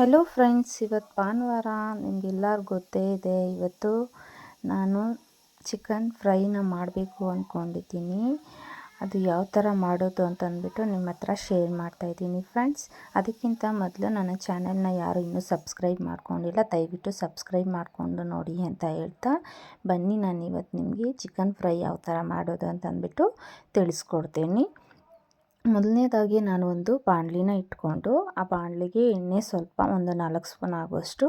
Hello friends ಇವತ್ತು ಭಾನುವಾರ ನಿಮಗೆಲ್ಲರಿಗೂ ಗೊತ್ತೇ ಇದೆ, ಇವತ್ತು ನಾನು ಚಿಕನ್ ಫ್ರೈನ ಮಾಡಬೇಕು ಅಂದ್ಕೊಂಡಿದ್ದೀನಿ ಅದು ಯಾವ ಥರ ಮಾಡೋದು ಅಂತ ಅಂದ್ಬಿಟ್ಟು ನಿಮ್ಮ ಹತ್ರ ಶೇರ್ ಮಾಡ್ತಾಯಿದ್ದೀನಿ ಫ್ರೆಂಡ್ಸ್ ಅದಕ್ಕಿಂತ ಮೊದಲು ನನ್ನ ಚಾನೆಲ್ನ ಯಾರು ಇನ್ನೂ ಸಬ್ಸ್ಕ್ರೈಬ್ ಮಾಡ್ಕೊಂಡಿಲ್ಲ, ದಯವಿಟ್ಟು ಸಬ್ಸ್ಕ್ರೈಬ್ ಮಾಡಿಕೊಂಡು ನೋಡಿ ಅಂತ ಹೇಳ್ತಾ ಬನ್ನಿ ನಾನು ಇವತ್ತು ನಿಮಗೆ ಚಿಕನ್ ಫ್ರೈ ಯಾವ ಥರ ಮಾಡೋದು ಅಂತ ಅಂದ್ಬಿಟ್ಟು ತಿಳಿಸ್ಕೊಡ್ತೀನಿ. ಮೊದಲನೇದಾಗಿ ನಾನು ಒಂದು ಬಾಣಲಿನ ಇಟ್ಕೊಂಡು, ಆ ಬಾಣಲಿಗೆ ಎಣ್ಣೆ ಸ್ವಲ್ಪ ಒಂದು ನಾಲ್ಕು ಸ್ಪೂನ್ ಆಗುವಷ್ಟು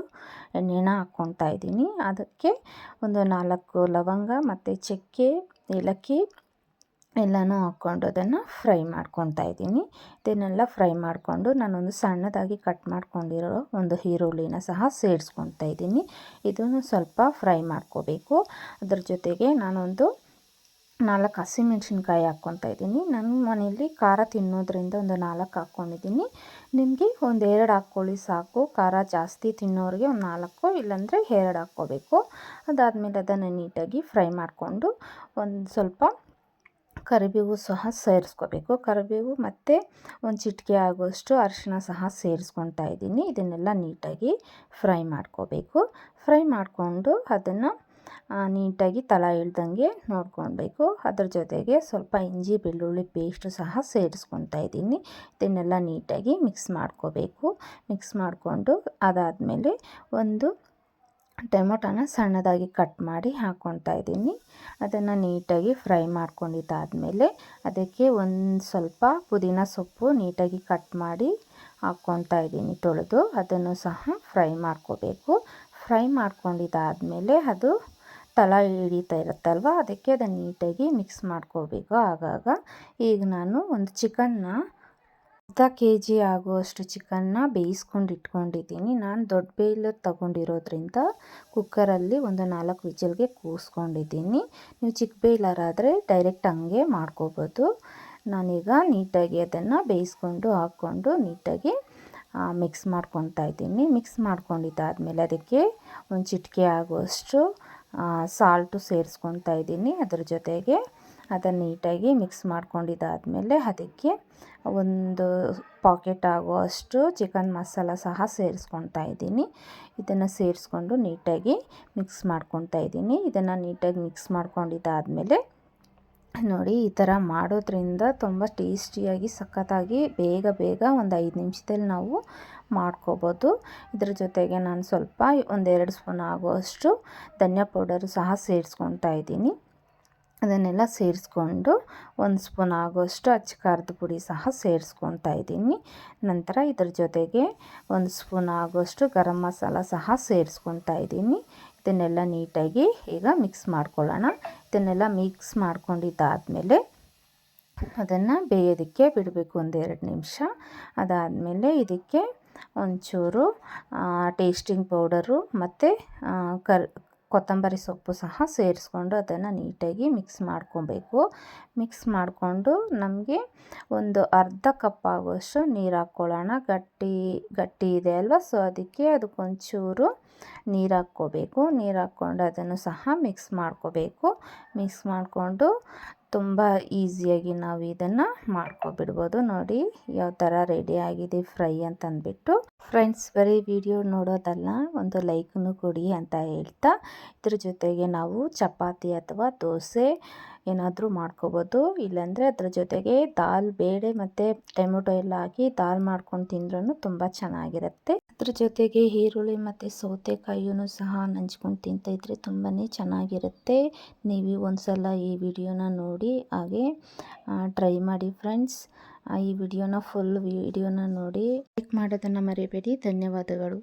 ಎಣ್ಣೆನ ಹಾಕ್ಕೊತಾ ಇದ್ದೀನಿ. ಅದಕ್ಕೆ ಒಂದು ನಾಲ್ಕು ಲವಂಗ ಮತ್ತು ಚಕ್ಕೆ, ಏಲಕ್ಕಿ ಎಲ್ಲನೂ ಹಾಕ್ಕೊಂಡು ಅದನ್ನು ಫ್ರೈ ಮಾಡ್ಕೊತಾ ಇದ್ದೀನಿ. ಇದನ್ನೆಲ್ಲ ಫ್ರೈ ಮಾಡಿಕೊಂಡು ನಾನೊಂದು ಸಣ್ಣದಾಗಿ ಕಟ್ ಮಾಡ್ಕೊಂಡಿರೋ ಒಂದು ಈರುಳ್ಳಿನ ಸಹ ಸೇರಿಸ್ಕೊತಾ ಇದ್ದೀನಿ. ಇದನ್ನು ಸ್ವಲ್ಪ ಫ್ರೈ ಮಾಡ್ಕೋಬೇಕು. ಅದ್ರ ಜೊತೆಗೆ ನಾನೊಂದು ನಾಲ್ಕು ಹಸಿಮೆಣ್ಸಿನ್ಕಾಯಿ ಹಾಕ್ಕೊತಾ ಇದ್ದೀನಿ. ನನ್ನ ಮನೆಯಲ್ಲಿ ಖಾರ ತಿನ್ನೋದ್ರಿಂದ ಒಂದು ನಾಲ್ಕು ಹಾಕ್ಕೊಂಡಿದ್ದೀನಿ. ನಿಮಗೆ ಒಂದು ಎರಡು ಹಾಕ್ಕೊಳ್ಳಿ ಸಾಕು. ಖಾರ ಜಾಸ್ತಿ ತಿನ್ನೋರಿಗೆ ಒಂದು ನಾಲ್ಕು, ಇಲ್ಲಾಂದರೆ ಎರಡು ಹಾಕ್ಕೋಬೇಕು. ಅದಾದಮೇಲೆ ಅದನ್ನು ನೀಟಾಗಿ ಫ್ರೈ ಮಾಡಿಕೊಂಡು ಒಂದು ಸ್ವಲ್ಪ ಕರಿಬೇವು ಸಹ ಸೇರಿಸ್ಕೋಬೇಕು. ಕರಿಬೇವು ಮತ್ತು ಒಂದು ಚಿಟಿಕೆ ಆಗುವಷ್ಟು ಅರಿಶಿನ ಸಹ ಸೇರಿಸ್ಕೊತಾ ಇದ್ದೀನಿ. ಇದನ್ನೆಲ್ಲ ನೀಟಾಗಿ ಫ್ರೈ ಮಾಡ್ಕೋಬೇಕು. ಫ್ರೈ ಮಾಡಿಕೊಂಡು ಅದನ್ನು ನೀಟಾಗಿ ತಳ ಇಳ್ದಂಗೆ ನೋಡ್ಕೊಳ್ಬೇಕು. ಅದ್ರ ಜೊತೆಗೆ ಸ್ವಲ್ಪ ಇಂಜಿ, ಬೆಳ್ಳುಳ್ಳಿ ಪೇಸ್ಟು ಸಹ ಸೇರಿಸ್ಕೊತಾ ಇದ್ದೀನಿ. ಇದನ್ನೆಲ್ಲ ನೀಟಾಗಿ ಮಿಕ್ಸ್ ಮಾಡ್ಕೋಬೇಕು. ಮಿಕ್ಸ್ ಮಾಡಿಕೊಂಡು ಅದಾದಮೇಲೆ ಒಂದು ಟೊಮೊಟೊನ ಸಣ್ಣದಾಗಿ ಕಟ್ ಮಾಡಿ ಹಾಕ್ಕೊತಾ ಇದ್ದೀನಿ. ಅದನ್ನು ನೀಟಾಗಿ ಫ್ರೈ ಮಾಡ್ಕೊಂಡಿದ್ದಾದಮೇಲೆ ಅದಕ್ಕೆ ಒಂದು ಸ್ವಲ್ಪ ಪುದೀನ ಸೊಪ್ಪು ನೀಟಾಗಿ ಕಟ್ ಮಾಡಿ ಹಾಕ್ಕೊತಾ ಇದ್ದೀನಿ ತೊಳೆದು. ಅದನ್ನು ಸಹ ಫ್ರೈ ಮಾಡ್ಕೋಬೇಕು. ಫ್ರೈ ಮಾಡ್ಕೊಂಡಿದ್ದಾದಮೇಲೆ ಅದು ತಳ ಹಿಡಿತಾ ಇರುತ್ತಲ್ವ? ಅದಕ್ಕೆ ಅದನ್ನು ನೀಟಾಗಿ ಮಿಕ್ಸ್ ಮಾಡ್ಕೋಬೇಕು. ಆಗಾಗ ಈಗ ನಾನು ಒಂದು ಚಿಕನ್ನ ಅರ್ಧ ಕೆ ಜಿ ಆಗುವಷ್ಟು ಚಿಕನ್ನ ಬೇಯಿಸ್ಕೊಂಡು ಇಟ್ಕೊಂಡಿದ್ದೀನಿ. ನಾನು ದೊಡ್ಡ ಬೇಯ್ಲು ತೊಗೊಂಡಿರೋದ್ರಿಂದ ಕುಕ್ಕರಲ್ಲಿ ಒಂದು ನಾಲ್ಕು ವಿಜಲ್ಗೆ ಕೂಸ್ಕೊಂಡಿದ್ದೀನಿ. ನೀವು ಚಿಕ್ಕ ಬೇಯ್ಲರಾದರೆ ಡೈರೆಕ್ಟ್ ಹಂಗೆ ಮಾಡ್ಕೋಬೋದು. ನಾನೀಗ ನೀಟಾಗಿ ಅದನ್ನು ಬೇಯಿಸ್ಕೊಂಡು ಹಾಕ್ಕೊಂಡು ನೀಟಾಗಿ ಮಿಕ್ಸ್ ಮಾಡ್ಕೊತಾ ಇದ್ದೀನಿ. ಮಿಕ್ಸ್ ಮಾಡ್ಕೊಂಡಿದ್ದಾದಮೇಲೆ ಅದಕ್ಕೆ ಒಂದು ಚಿಟಿಕೆ ಆಗುವಷ್ಟು ಸಾಲ್ಟು ಸೇರಿಸ್ಕೊತಾ ಇದ್ದೀನಿ ಅದ್ರ ಜೊತೆಗೆ ಅದನ್ನು ನೀಟಾಗಿ ಮಿಕ್ಸ್ ಮಾಡ್ಕೊಂಡಿದ್ದಾದಮೇಲೆ ಅದಕ್ಕೆ ಒಂದು ಪಾಕೆಟ್ ಆಗುವಷ್ಟು ಚಿಕನ್ ಮಸಾಲ ಸಹ ಸೇರಿಸ್ಕೊತಾ ಇದ್ದೀನಿ. ಇದನ್ನು ಸೇರಿಸ್ಕೊಂಡು ನೀಟಾಗಿ ಮಿಕ್ಸ್ ಮಾಡ್ಕೊತಾ ಇದ್ದೀನಿ. ಇದನ್ನು ನೀಟಾಗಿ ಮಿಕ್ಸ್ ಮಾಡ್ಕೊಂಡಿದ್ದಾದಮೇಲೆ ನೋಡಿ ಈ ಥರ ಮಾಡೋದ್ರಿಂದ ತುಂಬ ಟೇಸ್ಟಿಯಾಗಿ ಸಖತ್ತಾಗಿ ಬೇಗ ಬೇಗ ಒಂದು ಐದು ನಿಮಿಷದಲ್ಲಿ ನಾವು ಮಾಡ್ಕೋಬೋದು. ಇದ್ರ ಜೊತೆಗೆ ನಾನು ಸ್ವಲ್ಪ ಒಂದೆರಡು ಸ್ಪೂನ್ ಆಗುವಷ್ಟು ಧನಿಯಾ ಪೌಡರು ಸಹ ಸೇರಿಸ್ಕೊತಾ ಇದ್ದೀನಿ. ಅದನ್ನೆಲ್ಲ ಸೇರಿಸ್ಕೊಂಡು ಒಂದು ಸ್ಪೂನ್ ಆಗೋಷ್ಟು ಅಚ್ಚ ಖಾರದ ಪುಡಿ ಸಹ ಸೇರಿಸ್ಕೊತಾ ಇದ್ದೀನಿ. ನಂತರ ಇದ್ರ ಜೊತೆಗೆ ಒಂದು ಸ್ಪೂನ್ ಆಗುವಷ್ಟು ಗರಂ ಮಸಾಲ ಸಹ ಸೇರಿಸ್ಕೊತಾ ಇದ್ದೀನಿ. ಇದನ್ನೆಲ್ಲ ನೀಟಾಗಿ ಈಗ ಮಿಕ್ಸ್ ಮಾಡ್ಕೊಳ್ಳೋಣ. ಇದನ್ನೆಲ್ಲ ಮಿಕ್ಸ್ ಮಾಡ್ಕೊಂಡಿದ್ದಾದಮೇಲೆ ಅದನ್ನು ಬೇಯೋದಕ್ಕೆ ಬಿಡಬೇಕು ಒಂದೆರಡು ನಿಮಿಷ. ಅದಾದಮೇಲೆ ಇದಕ್ಕೆ ಒಂಚೂರು ಟೇಸ್ಟಿಂಗ್ ಪೌಡರು ಮತ್ತು ಕರ್ ಕೊತ್ತಂಬರಿ ಸೊಪ್ಪು ಸಹ ಸೇರಿಸ್ಕೊಂಡು ಅದನ್ನು ನೀಟಾಗಿ ಮಿಕ್ಸ್ ಮಾಡ್ಕೊಬೇಕು. ಮಿಕ್ಸ್ ಮಾಡಿಕೊಂಡು ನಮಗೆ ಒಂದು ಅರ್ಧ ಕಪ್ ಆಗುವಷ್ಟು ನೀರು ಹಾಕ್ಕೊಳ್ಳೋಣ. ಗಟ್ಟಿ ಗಟ್ಟಿ ಇದೆ ಅಲ್ವಾ? ಸೊ ಅದಕ್ಕೆ ಅದಕ್ಕೊಂಚೂರು ನೀರು ಹಾಕ್ಕೋಬೇಕು. ನೀರು ಹಾಕ್ಕೊಂಡು ಅದನ್ನು ಸಹ ಮಿಕ್ಸ್ ಮಾಡ್ಕೋಬೇಕು. ಮಿಕ್ಸ್ ಮಾಡಿಕೊಂಡು ತುಂಬ ಈಸಿಯಾಗಿ ನಾವು ಇದನ್ನು ಮಾಡ್ಕೊಬಿಡ್ಬೋದು. ನೋಡಿ, ಯಾವ ಥರ ರೆಡಿ ಆಗಿದೆ ಫ್ರೈ ಅಂತ ಅಂದ್ಬಿಟ್ಟು ಫ್ರೆಂಡ್ಸ್ ಬರೀ ವಿಡಿಯೋ ನೋಡೋದಲ್ಲ, ಒಂದು ಲೈಕ್ನು ಕೊಡಿ ಅಂತ ಹೇಳ್ತಾ, ಇದ್ರ ಜೊತೆಗೆ ನಾವು ಚಪಾತಿ ಅಥವಾ ದೋಸೆ ಏನಾದರೂ ಮಾಡ್ಕೋಬೋದು. ಇಲ್ಲಾಂದರೆ ಅದ್ರ ಜೊತೆಗೆ ದಾಲ್, ಬೇಳೆ ಮತ್ತು ಟೊಮೊಟೊ ಎಲ್ಲ ಹಾಕಿ ದಾಲ್ ಮಾಡ್ಕೊಂಡು ತಿಂದ್ರೂ ತುಂಬ ಚೆನ್ನಾಗಿರುತ್ತೆ. ಅದ್ರ ಜೊತೆಗೆ ಈರುಳ್ಳಿ ಮತ್ತು ಸೌತೆಕಾಯಿಯೂ ಸಹ ನಂಚ್ಕೊಂಡು ತಿಂತಾಯಿದ್ರೆ ತುಂಬಾ ಚೆನ್ನಾಗಿರುತ್ತೆ. ನೀವು ಒಂದು ಸಲ ಈ ವಿಡಿಯೋನ ನೋಡಿ ಹಾಗೆ ಟ್ರೈ ಮಾಡಿ ಫ್ರೆಂಡ್ಸ್. ಈ ವಿಡಿಯೋನ ಫುಲ್ ವಿಡಿಯೋನ ನೋಡಿ ಲೈಕ್ ಮಾಡೋದನ್ನು ಮರಿಬೇಡಿ. ಧನ್ಯವಾದಗಳು.